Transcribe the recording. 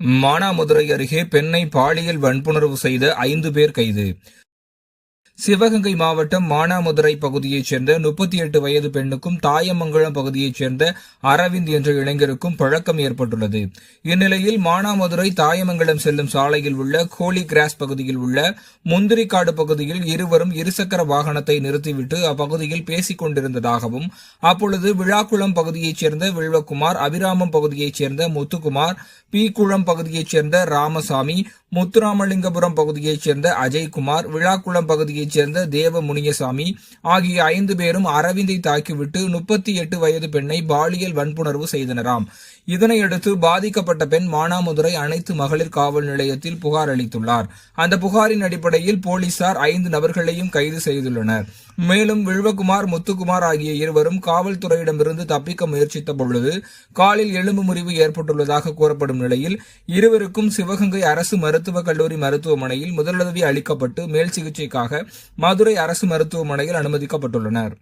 மானாமதுரை அருகே பெண்ணை பாலியல் வன்புணர்வு செய்த ஐந்து பேர் கைது. சிவகங்கை மாவட்டம் மானாமதுரை பகுதியைச் சேர்ந்த முப்பத்தி எட்டு வயது பெண்ணுக்கும் தாயமங்கலம் பகுதியைச் சேர்ந்த அரவிந்த் என்ற இளைஞருக்கும் பழக்கம் ஏற்பட்டுள்ளது. இந்நிலையில் மானாமதுரை தாயமங்கலம் செல்லும் சாலையில் உள்ள கோலி கிராஸ் பகுதியில் உள்ள முந்திரிக்காடு பகுதியில் இருவரும் இருசக்கர வாகனத்தை நிறுத்திவிட்டு அப்பகுதியில் பேசிக் கொண்டிருந்ததாகவும் அப்பொழுது விழாக்குளம் பகுதியைச் சேர்ந்த வில்வகுமார் அபிராமம் பகுதியைச் சேர்ந்த முத்துக்குமார் பீக்குளம் பகுதியைச் சேர்ந்த ராமசாமி முத்துராமலிங்கபுரம் பகுதியைச் சேர்ந்த அஜய்குமார் விழாக்குளம் பகுதியைச் சேர்ந்த தேவ முனியசாமி ஆகிய ஐந்து பேரும் அரவிந்தை தாக்கிவிட்டு முப்பத்தி எட்டு வயது பெண்ணை பாலியல் வன்புணர்வு செய்தனராம். இதனையடுத்து பாதிக்கப்பட்ட பெண் மானாமதுரை அனைத்து மகளிர் காவல் நிலையத்தில் புகார் அளித்துள்ளார். அந்த புகாரின் அடிப்படையில் போலீசார் ஐந்து நபர்களையும் கைது செய்துள்ளனர். மேலும் வில்வகுமார் முத்துக்குமார் ஆகிய இருவரும் காவல்துறையிடமிருந்து தப்பிக்க முயற்சித்த பொழுது காலில் எலும்பு முறிவு ஏற்பட்டுள்ளதாக கூறப்படும் நிலையில் இருவருக்கும் சிவகங்கை அரசு மருத்துவக் கல்லூரி மருத்துவமனையில் முதலுதவி அளிக்கப்பட்டு மேல் சிகிச்சைக்காக மதுரை அரசு மருத்துவமனையில் அனுமதிக்கப்பட்டுள்ளனர்.